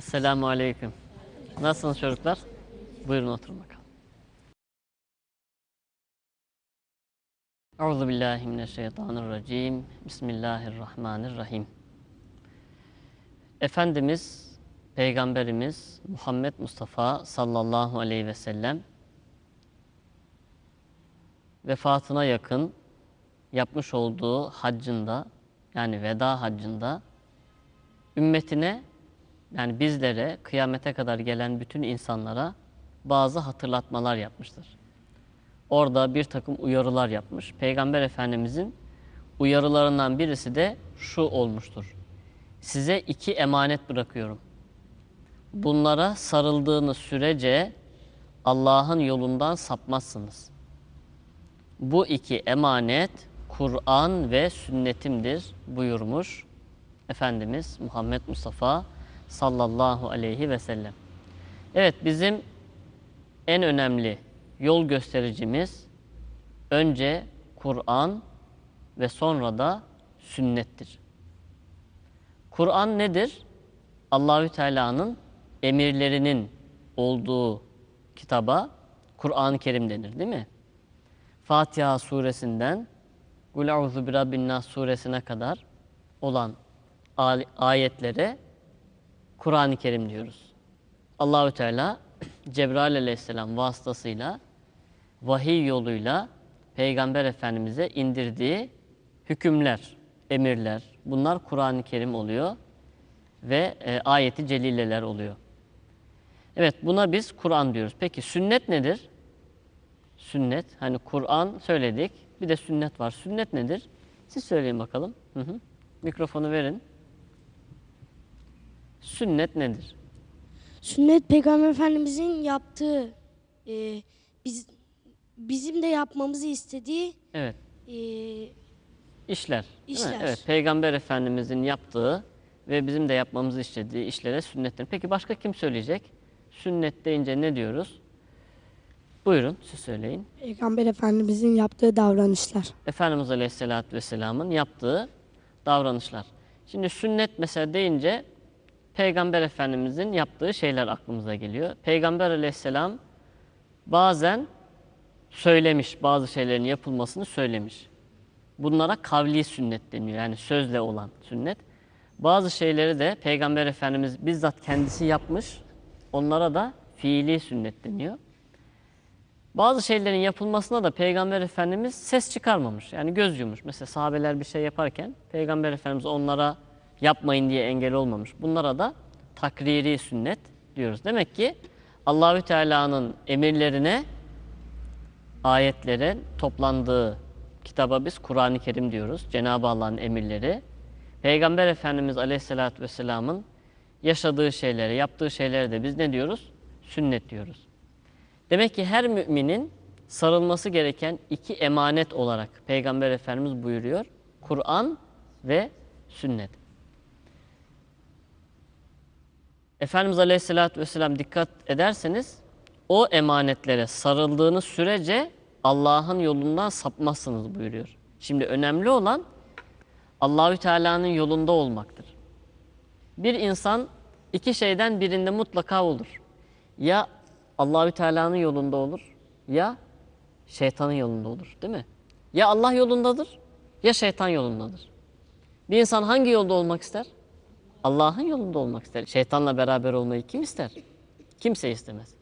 Esselamu Aleyküm. Nasılsınız çocuklar? Buyurun oturun bakalım. Euzu billahi mineşşeytanirracim. Bismillahirrahmanirrahim. Efendimiz, Peygamberimiz Muhammed Mustafa sallallahu aleyhi ve sellem vefatına yakın yapmış olduğu haccında yani veda haccında ümmetine yani bizlere kıyamete kadar gelen bütün insanlara bazı hatırlatmalar yapmıştır. Orada bir takım uyarılar yapmış. Peygamber Efendimizin uyarılarından birisi de şu olmuştur. Size iki emanet bırakıyorum. Bunlara sarıldığınız sürece Allah'ın yolundan sapmazsınız. Bu iki emanet Kur'an ve sünnetimdir buyurmuş Efendimiz Muhammed Mustafa sallallahu aleyhi ve sellem. Evet bizim en önemli yol göstericimiz önce Kur'an ve sonra da sünnettir. Kur'an nedir? Allahü Teala'nın emirlerinin olduğu kitaba Kur'an-ı Kerim denir değil mi? Fatiha suresinden Kul a'udhu bi rabbin nas suresine kadar olan ayetlere Kur'an-ı Kerim diyoruz. Allahü Teala Cebrail aleyhisselam vasıtasıyla vahiy yoluyla Peygamber Efendimiz'e indirdiği hükümler, emirler bunlar Kur'an-ı Kerim oluyor ve e, ayeti celileler oluyor. Evet buna biz Kur'an diyoruz. Peki sünnet nedir? Sünnet hani Kur'an söyledik bir de sünnet var. Sünnet nedir? Siz söyleyin bakalım. Hı hı. Mikrofonu verin. Sünnet nedir? Sünnet Peygamber Efendimizin yaptığı, e, biz bizim de yapmamızı istediği Evet, e, işler. değil mi? İşler. Evet, Peygamber Efendimizin yaptığı ve bizim de yapmamızı istediği işlere sünnettir. Peki başka kim söyleyecek? Sünnet deyince ne diyoruz? Buyurun, siz söyleyin. Peygamber Efendimizin yaptığı davranışlar. Efendimiz Aleyhisselatü Vesselam'ın yaptığı davranışlar. Şimdi sünnet mesela deyince Peygamber Efendimizin yaptığı şeyler aklımıza geliyor. Peygamber Aleyhisselam bazen söylemiş, bazı şeylerin yapılmasını söylemiş. Bunlara kavli sünnet deniyor. Yani sözle olan sünnet. Bazı şeyleri de Peygamber Efendimiz bizzat kendisi yapmış. Onlara da fiili sünnet deniyor. Bazı şeylerin yapılmasına da Peygamber Efendimiz ses çıkarmamış. Yani göz yumuş. Mesela sahabeler bir şey yaparken Peygamber Efendimiz onlara yapmayın diye engel olmamış. Bunlara da takriri sünnet diyoruz. Demek ki Allahü Teala'nın emirlerine ayetlerin toplandığı kitaba biz Kur'an-ı Kerim diyoruz. Cenab-ı Allah'ın emirleri. Peygamber Efendimiz Aleyhisselatü Vesselam'ın yaşadığı şeyleri, yaptığı şeyleri de biz ne diyoruz? Sünnet diyoruz. Demek ki her müminin sarılması gereken iki emanet olarak Peygamber Efendimiz buyuruyor. Kur'an ve sünnet. Efendimiz Aleyhisselatü Vesselam dikkat ederseniz o emanetlere sarıldığınız sürece Allah'ın yolundan sapmazsınız buyuruyor. Şimdi önemli olan Allahü Teala'nın yolunda olmaktır. Bir insan iki şeyden birinde mutlaka olur. Ya Allahü Teala'nın yolunda olur ya şeytanın yolunda olur, değil mi? Ya Allah yolundadır ya şeytan yolundadır. Bir insan hangi yolda olmak ister? Allah'ın yolunda olmak ister. Şeytanla beraber olmayı kim ister? Kimse istemez.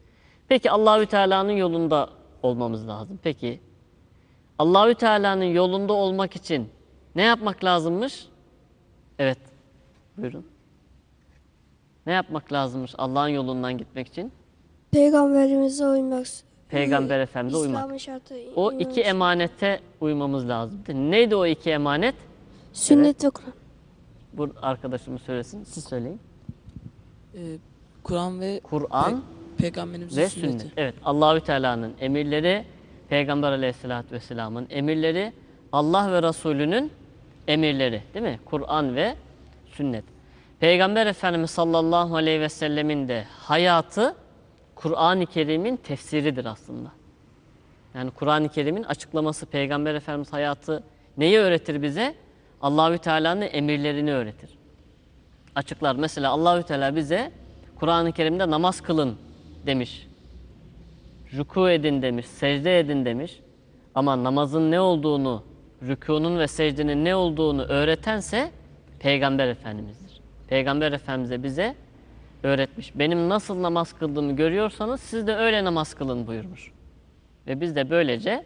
Peki Allahü Teala'nın yolunda olmamız lazım. Peki Allahü Teala'nın yolunda olmak için ne yapmak lazımmış? Evet. Buyurun. Ne yapmak lazımmış Allah'ın yolundan gitmek için? Peygamberimize uymak. Peygamber Efendimiz'e uymak. Şartı. O iki emanete uymamız lazım. Neydi o iki emanet? Sünnet ve Kur'an. Bu arkadaşımız söylesin. Siz söyleyin. Ee, Kur'an ve Kur'an Peygamberimizin ve sünneti. sünnet. Evet. Allahü Teala'nın emirleri, Peygamber Aleyhisselatü Vesselam'ın emirleri, Allah ve Resulünün emirleri, değil mi? Kur'an ve sünnet. Peygamber Efendimiz sallallahu aleyhi ve sellemin de hayatı Kur'an-ı Kerim'in tefsiridir aslında. Yani Kur'an-ı Kerim'in açıklaması Peygamber Efendimiz hayatı neyi öğretir bize? Allahü Teala'nın emirlerini öğretir. Açıklar. Mesela Allahü Teala bize Kur'an-ı Kerim'de namaz kılın demiş. Ruku edin demiş, secde edin demiş. Ama namazın ne olduğunu, rükunun ve secdenin ne olduğunu öğretense Peygamber Efendimiz'dir. Peygamber Efendimiz'e bize öğretmiş. Benim nasıl namaz kıldığımı görüyorsanız siz de öyle namaz kılın buyurmuş. Ve biz de böylece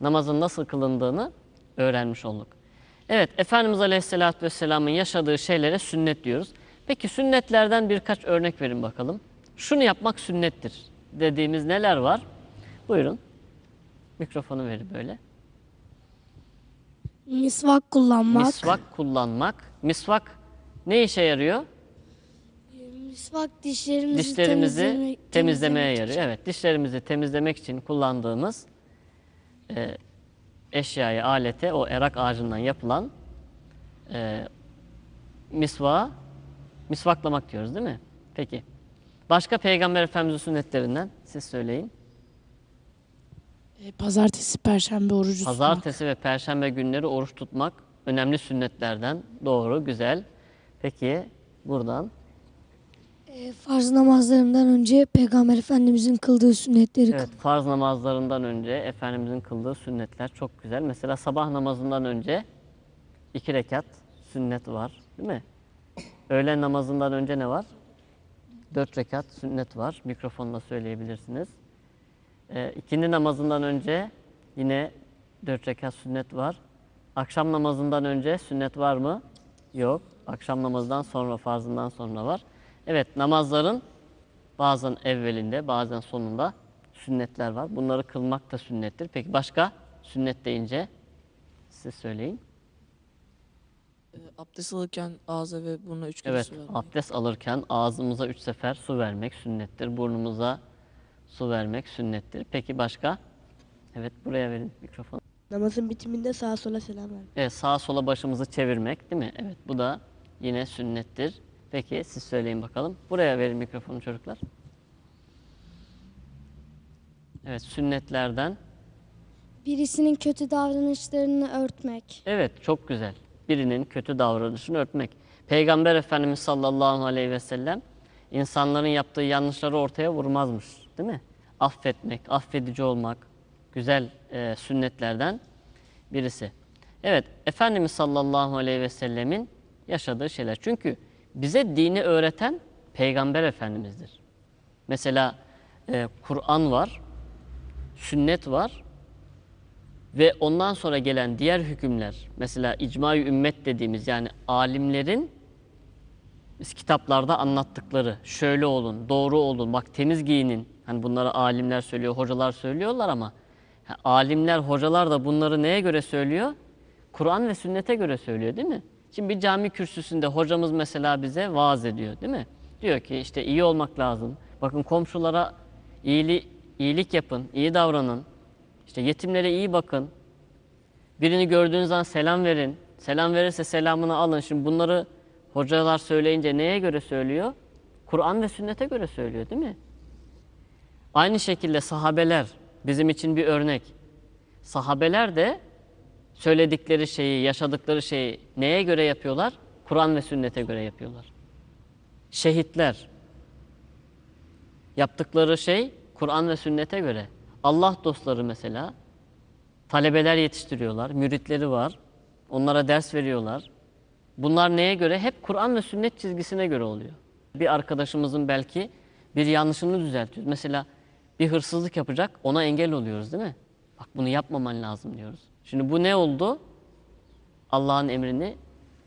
namazın nasıl kılındığını öğrenmiş olduk. Evet, Efendimiz Aleyhisselatü Vesselam'ın yaşadığı şeylere sünnet diyoruz. Peki sünnetlerden birkaç örnek verin bakalım. Şunu yapmak sünnettir dediğimiz neler var? Buyurun. Mikrofonu verin böyle. Misvak kullanmak. Misvak kullanmak. Misvak ne işe yarıyor? Misvak dişlerimizi, Dişlerimizi temizleme- temizlemeye temizlemek yarıyor. Evet, dişlerimizi temizlemek için kullandığımız e, eşyayı, alete, o erak ağacından yapılan e, misvağa misvaklamak diyoruz değil mi? Peki. Başka Peygamber Efendimiz'in sünnetlerinden siz söyleyin. Ee, Pazartesi, Perşembe orucu tutmak. Pazartesi ve Perşembe günleri oruç tutmak önemli sünnetlerden. Doğru, güzel. Peki buradan E, farz namazlarından önce Peygamber Efendimizin kıldığı sünnetleri Evet, farz namazlarından önce Efendimizin kıldığı sünnetler çok güzel. Mesela sabah namazından önce iki rekat sünnet var, değil mi? Öğlen namazından önce ne var? Dört rekat sünnet var. Mikrofonla söyleyebilirsiniz. Ee, ikindi namazından önce yine dört rekat sünnet var. Akşam namazından önce sünnet var mı? Yok. Akşam namazından sonra, farzından sonra var. Evet, namazların Bazen evvelinde, bazen sonunda sünnetler var. Bunları kılmak da sünnettir. Peki başka sünnet deyince siz söyleyin. Ee, Abdest alırken ağza ve burnuna üç kere Evet, su vermek. abdest alırken ağzımıza üç sefer su vermek sünnettir. Burnumuza su vermek sünnettir. Peki başka? Evet, buraya verin mikrofonu. Namazın bitiminde sağa sola selam vermek. Evet, sağa sola başımızı çevirmek değil mi? Evet, bu da yine sünnettir. Peki siz söyleyin bakalım. Buraya verin mikrofonu çocuklar. Evet, sünnetlerden Birisinin kötü davranışlarını örtmek. Evet çok güzel. Birinin kötü davranışını örtmek. Peygamber Efendimiz sallallahu aleyhi ve sellem insanların yaptığı yanlışları ortaya vurmazmış. Değil mi? Affetmek, affedici olmak güzel e, sünnetlerden birisi. Evet Efendimiz sallallahu aleyhi ve sellemin yaşadığı şeyler. Çünkü bize dini öğreten Peygamber Efendimiz'dir. Mesela e, Kur'an var, sünnet var, ve ondan sonra gelen diğer hükümler, mesela icma ümmet dediğimiz yani alimlerin biz kitaplarda anlattıkları, şöyle olun, doğru olun, bak temiz giyinin. Hani bunları alimler söylüyor, hocalar söylüyorlar ama ha, alimler, hocalar da bunları neye göre söylüyor? Kur'an ve sünnete göre söylüyor değil mi? Şimdi bir cami kürsüsünde hocamız mesela bize vaaz ediyor değil mi? Diyor ki işte iyi olmak lazım. Bakın komşulara iyili, iyilik yapın, iyi davranın. İşte yetimlere iyi bakın. Birini gördüğünüz zaman selam verin. Selam verirse selamını alın. Şimdi bunları hocalar söyleyince neye göre söylüyor? Kur'an ve sünnete göre söylüyor değil mi? Aynı şekilde sahabeler bizim için bir örnek. Sahabeler de söyledikleri şeyi, yaşadıkları şeyi neye göre yapıyorlar? Kur'an ve sünnete göre yapıyorlar. Şehitler yaptıkları şey Kur'an ve sünnete göre. Allah dostları mesela talebeler yetiştiriyorlar, müritleri var. Onlara ders veriyorlar. Bunlar neye göre? Hep Kur'an ve sünnet çizgisine göre oluyor. Bir arkadaşımızın belki bir yanlışını düzeltiyoruz. Mesela bir hırsızlık yapacak, ona engel oluyoruz değil mi? Bak bunu yapmaman lazım diyoruz. Şimdi bu ne oldu? Allah'ın emrini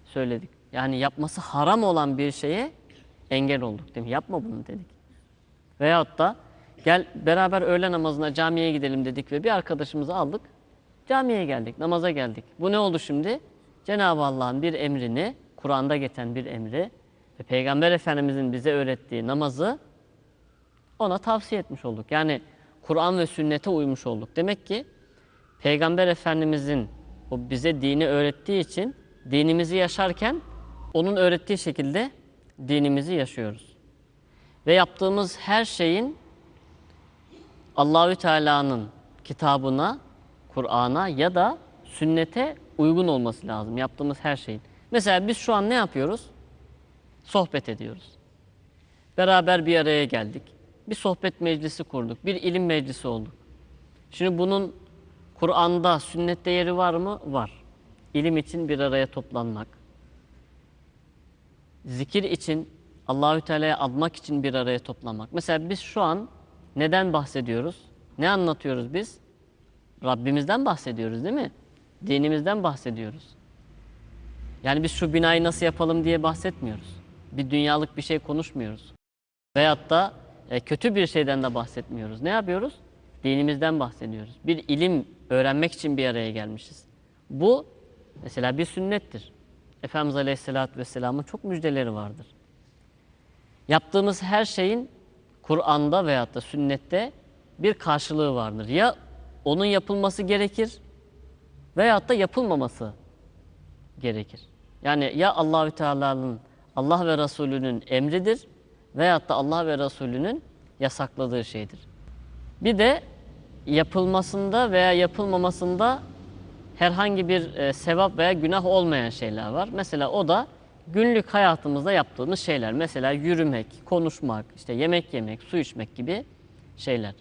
söyledik. Yani yapması haram olan bir şeye engel olduk değil mi? Yapma bunu dedik. Veyahut da gel beraber öğle namazına camiye gidelim dedik ve bir arkadaşımızı aldık. Camiye geldik, namaza geldik. Bu ne oldu şimdi? Cenab-ı Allah'ın bir emrini, Kur'an'da geçen bir emri ve Peygamber Efendimizin bize öğrettiği namazı ona tavsiye etmiş olduk. Yani Kur'an ve sünnete uymuş olduk. Demek ki Peygamber Efendimizin o bize dini öğrettiği için dinimizi yaşarken onun öğrettiği şekilde dinimizi yaşıyoruz. Ve yaptığımız her şeyin Allahü Teala'nın kitabına, Kur'an'a ya da sünnete uygun olması lazım yaptığımız her şeyin. Mesela biz şu an ne yapıyoruz? Sohbet ediyoruz. Beraber bir araya geldik. Bir sohbet meclisi kurduk. Bir ilim meclisi olduk. Şimdi bunun Kur'an'da, sünnette yeri var mı? Var. İlim için bir araya toplanmak. Zikir için, Allahü Teala'ya admak için bir araya toplanmak. Mesela biz şu an neden bahsediyoruz? Ne anlatıyoruz biz? Rabbimizden bahsediyoruz değil mi? Dinimizden bahsediyoruz. Yani biz şu binayı nasıl yapalım diye bahsetmiyoruz. Bir dünyalık bir şey konuşmuyoruz. Veyahut da e, kötü bir şeyden de bahsetmiyoruz. Ne yapıyoruz? Dinimizden bahsediyoruz. Bir ilim öğrenmek için bir araya gelmişiz. Bu mesela bir sünnettir. Efendimiz Aleyhisselatü Vesselam'ın çok müjdeleri vardır. Yaptığımız her şeyin Kur'an'da veyahut da sünnette bir karşılığı vardır. Ya onun yapılması gerekir veyahut da yapılmaması gerekir. Yani ya Allahü Teala'nın Allah ve Resulü'nün emridir veyahut da Allah ve Resulü'nün yasakladığı şeydir. Bir de yapılmasında veya yapılmamasında herhangi bir e, sevap veya günah olmayan şeyler var. Mesela o da günlük hayatımızda yaptığımız şeyler. Mesela yürümek, konuşmak, işte yemek yemek, su içmek gibi şeyler.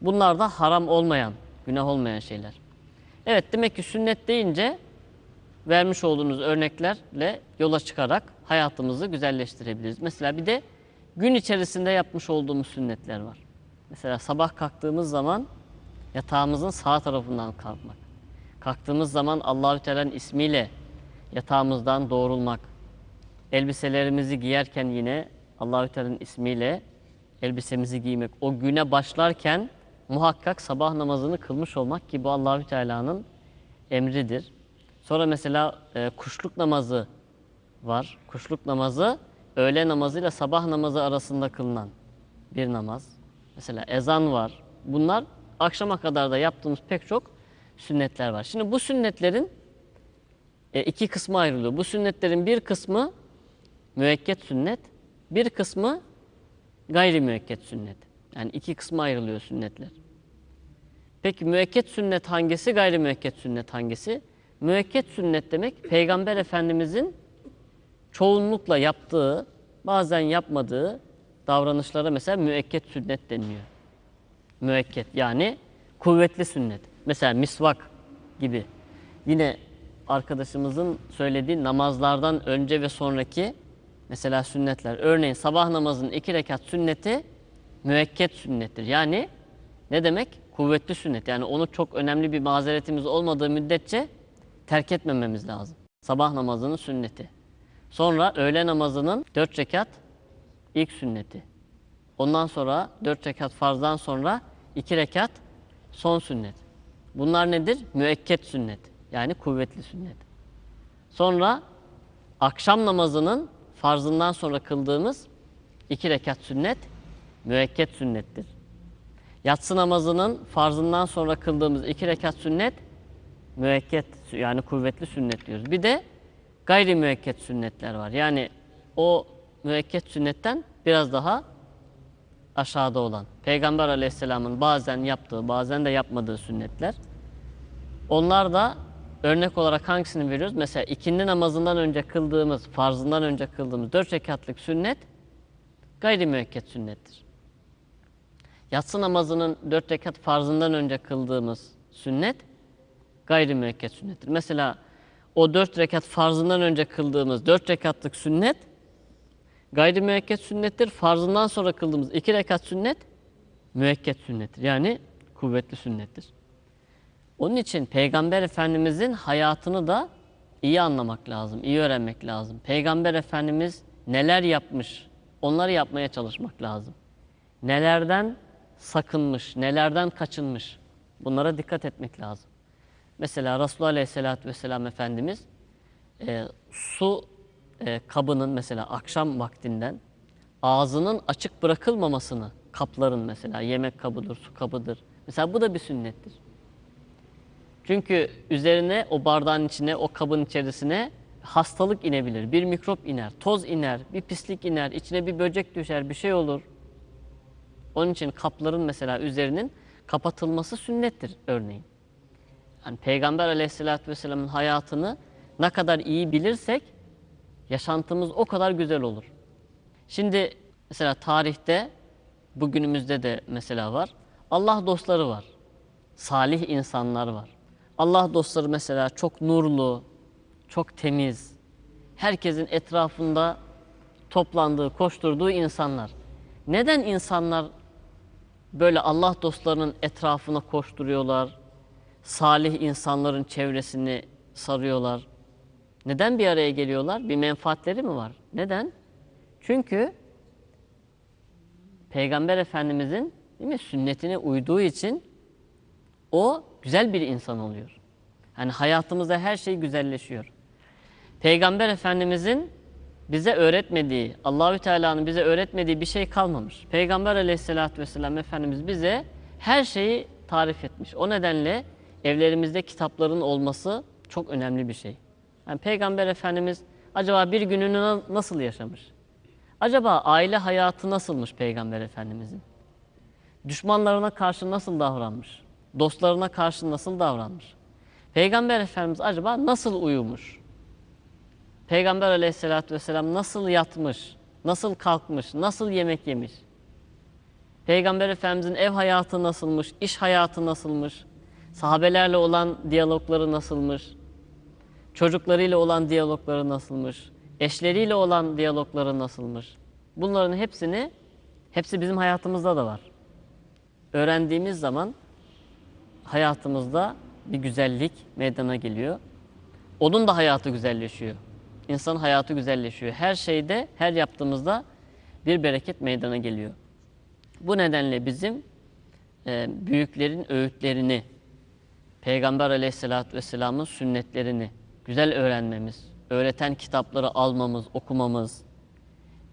Bunlar da haram olmayan, günah olmayan şeyler. Evet demek ki sünnet deyince vermiş olduğunuz örneklerle yola çıkarak hayatımızı güzelleştirebiliriz. Mesela bir de gün içerisinde yapmış olduğumuz sünnetler var. Mesela sabah kalktığımız zaman yatağımızın sağ tarafından kalkmak. Kalktığımız zaman Allahü Teala'nın ismiyle yatağımızdan doğrulmak. Elbiselerimizi giyerken yine Allahü Teala'nın ismiyle elbisemizi giymek. O güne başlarken muhakkak sabah namazını kılmış olmak ki bu Allahü Teala'nın emridir. Sonra mesela e, kuşluk namazı var. Kuşluk namazı öğle namazıyla sabah namazı arasında kılınan bir namaz. Mesela ezan var. Bunlar akşama kadar da yaptığımız pek çok sünnetler var. Şimdi bu sünnetlerin e, iki kısmı ayrılıyor. Bu sünnetlerin bir kısmı müekket sünnet, bir kısmı gayri müekket sünnet. Yani iki kısma ayrılıyor sünnetler. Peki müekket sünnet hangisi, gayri müekket sünnet hangisi? Müekket sünnet demek Peygamber Efendimizin çoğunlukla yaptığı, bazen yapmadığı davranışlara mesela müekket sünnet deniliyor. Müekket yani kuvvetli sünnet. Mesela misvak gibi. Yine arkadaşımızın söylediği namazlardan önce ve sonraki mesela sünnetler. Örneğin sabah namazının iki rekat sünneti müekket sünnettir. Yani ne demek? Kuvvetli sünnet. Yani onu çok önemli bir mazeretimiz olmadığı müddetçe terk etmememiz lazım. Sabah namazının sünneti. Sonra öğle namazının dört rekat ilk sünneti. Ondan sonra dört rekat farzdan sonra iki rekat son sünnet. Bunlar nedir? Müekket sünnet. Yani kuvvetli sünnet. Sonra akşam namazının farzından sonra kıldığımız iki rekat sünnet müekket sünnettir. Yatsı namazının farzından sonra kıldığımız iki rekat sünnet müekket yani kuvvetli sünnet diyoruz. Bir de gayri müekket sünnetler var. Yani o müekket sünnetten biraz daha aşağıda olan. Peygamber aleyhisselamın bazen yaptığı, bazen de yapmadığı sünnetler. Onlar da örnek olarak hangisini veriyoruz? Mesela ikindi namazından önce kıldığımız, farzından önce kıldığımız dört rekatlık sünnet gayri müekket sünnettir. Yatsı namazının dört rekat farzından önce kıldığımız sünnet gayri müekket sünnettir. Mesela o dört rekat farzından önce kıldığımız dört rekatlık sünnet gayri müekket sünnettir. Farzından sonra kıldığımız iki rekat sünnet müekket sünnettir. Yani kuvvetli sünnettir. Onun için Peygamber Efendimizin hayatını da iyi anlamak lazım, iyi öğrenmek lazım. Peygamber Efendimiz neler yapmış, onları yapmaya çalışmak lazım. Nelerden sakınmış, nelerden kaçınmış, bunlara dikkat etmek lazım. Mesela Resulullah Aleyhisselatü Vesselam Efendimiz e, su e, kabının mesela akşam vaktinden ağzının açık bırakılmamasını, kapların mesela yemek kabıdır, su kabıdır. Mesela bu da bir sünnettir. Çünkü üzerine o bardağın içine, o kabın içerisine hastalık inebilir. Bir mikrop iner, toz iner, bir pislik iner, içine bir böcek düşer, bir şey olur. Onun için kapların mesela üzerinin kapatılması sünnettir örneğin. Yani Peygamber aleyhissalatü vesselamın hayatını ne kadar iyi bilirsek yaşantımız o kadar güzel olur. Şimdi mesela tarihte bugünümüzde de mesela var. Allah dostları var. Salih insanlar var. Allah dostları mesela çok nurlu, çok temiz. Herkesin etrafında toplandığı, koşturduğu insanlar. Neden insanlar böyle Allah dostlarının etrafına koşturuyorlar? Salih insanların çevresini sarıyorlar. Neden bir araya geliyorlar? Bir menfaatleri mi var? Neden? Çünkü Peygamber Efendimizin değil mi, sünnetine uyduğu için o güzel bir insan oluyor. Yani hayatımızda her şey güzelleşiyor. Peygamber Efendimizin bize öğretmediği, Allahü Teala'nın bize öğretmediği bir şey kalmamış. Peygamber Aleyhisselatü Vesselam Efendimiz bize her şeyi tarif etmiş. O nedenle evlerimizde kitapların olması çok önemli bir şey. Yani Peygamber Efendimiz acaba bir gününü na- nasıl yaşamış? Acaba aile hayatı nasılmış Peygamber Efendimizin? Düşmanlarına karşı nasıl davranmış? Dostlarına karşı nasıl davranmış? Peygamber Efendimiz acaba nasıl uyumuş? Peygamber Aleyhisselatü Vesselam nasıl yatmış? Nasıl kalkmış? Nasıl yemek yemiş? Peygamber Efendimizin ev hayatı nasılmış? iş hayatı nasılmış? Sahabelerle olan diyalogları nasılmış? Çocuklarıyla olan diyalogları nasılmış? Eşleriyle olan diyalogları nasılmış? Bunların hepsini, hepsi bizim hayatımızda da var. Öğrendiğimiz zaman hayatımızda bir güzellik meydana geliyor. Onun da hayatı güzelleşiyor. İnsanın hayatı güzelleşiyor. Her şeyde, her yaptığımızda bir bereket meydana geliyor. Bu nedenle bizim e, büyüklerin öğütlerini, Peygamber aleyhissalatü vesselamın sünnetlerini güzel öğrenmemiz, öğreten kitapları almamız, okumamız,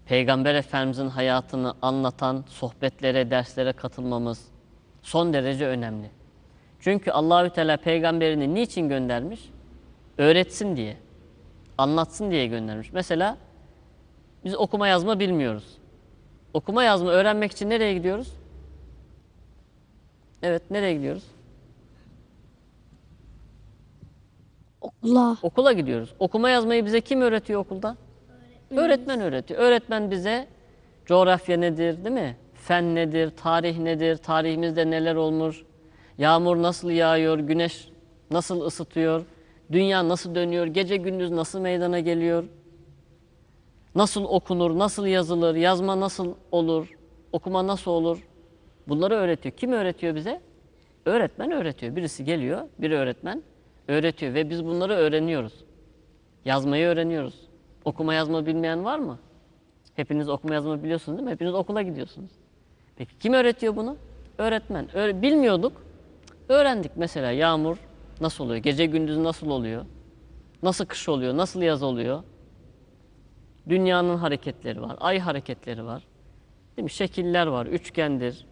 Peygamber Efendimizin hayatını anlatan sohbetlere, derslere katılmamız son derece önemli. Çünkü Allahü Teala peygamberini niçin göndermiş? Öğretsin diye, anlatsın diye göndermiş. Mesela biz okuma yazma bilmiyoruz. Okuma yazma öğrenmek için nereye gidiyoruz? Evet, nereye gidiyoruz? Okula. Okula gidiyoruz. Okuma yazmayı bize kim öğretiyor okulda? Öğretmen öğretiyor. Öğretmen bize coğrafya nedir, değil mi? Fen nedir, tarih nedir, tarihimizde neler olmuş, yağmur nasıl yağıyor, güneş nasıl ısıtıyor, dünya nasıl dönüyor, gece gündüz nasıl meydana geliyor, nasıl okunur, nasıl yazılır, yazma nasıl olur, okuma nasıl olur? Bunları öğretiyor. Kim öğretiyor bize? Öğretmen öğretiyor. Birisi geliyor, bir öğretmen öğretiyor ve biz bunları öğreniyoruz. Yazmayı öğreniyoruz. Okuma yazma bilmeyen var mı? Hepiniz okuma yazma biliyorsunuz değil mi? Hepiniz okula gidiyorsunuz. Peki kim öğretiyor bunu? Öğretmen. Öğre- bilmiyorduk. Öğrendik mesela yağmur nasıl oluyor? Gece gündüz nasıl oluyor? Nasıl kış oluyor? Nasıl yaz oluyor? Dünyanın hareketleri var. Ay hareketleri var. Değil mi? Şekiller var. Üçgendir,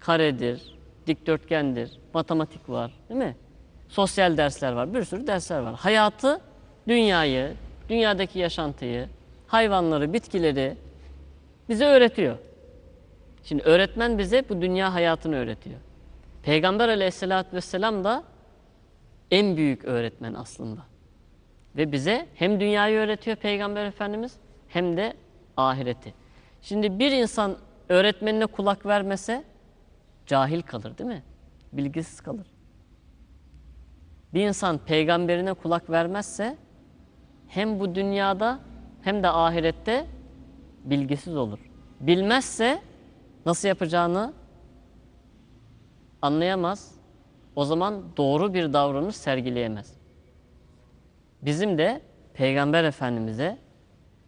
karedir, dikdörtgendir, matematik var. Değil mi? Sosyal dersler var. Bir sürü dersler var. Hayatı, dünyayı, dünyadaki yaşantıyı, hayvanları, bitkileri bize öğretiyor. Şimdi öğretmen bize bu dünya hayatını öğretiyor. Peygamber aleyhissalatü vesselam da en büyük öğretmen aslında. Ve bize hem dünyayı öğretiyor Peygamber Efendimiz hem de ahireti. Şimdi bir insan öğretmenine kulak vermese cahil kalır değil mi? Bilgisiz kalır. Bir insan peygamberine kulak vermezse hem bu dünyada hem de ahirette bilgisiz olur. Bilmezse nasıl yapacağını anlayamaz. O zaman doğru bir davranış sergileyemez. Bizim de Peygamber Efendimiz'e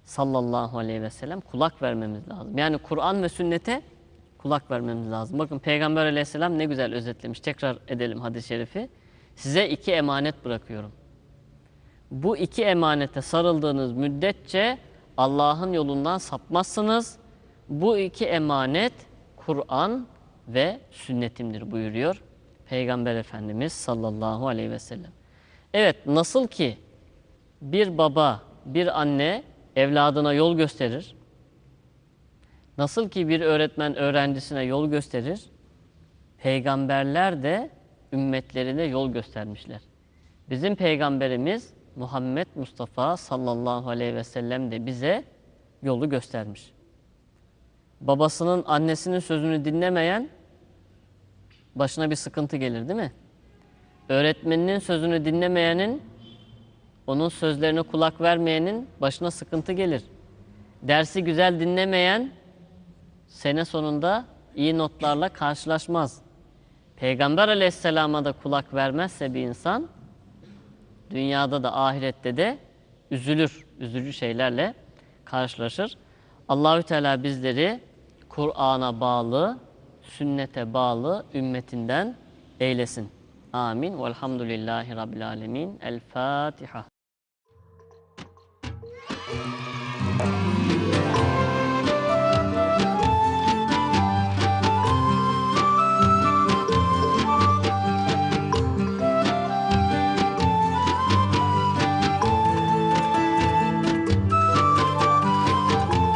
sallallahu aleyhi ve sellem kulak vermemiz lazım. Yani Kur'an ve sünnete kulak vermemiz lazım. Bakın Peygamber aleyhisselam ne güzel özetlemiş. Tekrar edelim hadis-i şerifi. Size iki emanet bırakıyorum. Bu iki emanete sarıldığınız müddetçe Allah'ın yolundan sapmazsınız. Bu iki emanet Kur'an ve sünnetimdir buyuruyor Peygamber Efendimiz sallallahu aleyhi ve sellem. Evet nasıl ki bir baba, bir anne evladına yol gösterir. Nasıl ki bir öğretmen öğrencisine yol gösterir, peygamberler de ümmetlerine yol göstermişler. Bizim peygamberimiz Muhammed Mustafa sallallahu aleyhi ve sellem de bize yolu göstermiş. Babasının, annesinin sözünü dinlemeyen başına bir sıkıntı gelir değil mi? Öğretmeninin sözünü dinlemeyenin, onun sözlerine kulak vermeyenin başına sıkıntı gelir. Dersi güzel dinlemeyen sene sonunda iyi notlarla karşılaşmaz. Peygamber aleyhisselama da kulak vermezse bir insan dünyada da ahirette de üzülür, üzücü şeylerle karşılaşır. Allahü Teala bizleri Kur'an'a bağlı, sünnete bağlı ümmetinden eylesin. Amin. Velhamdülillahi Rabbil Alemin. El Fatiha.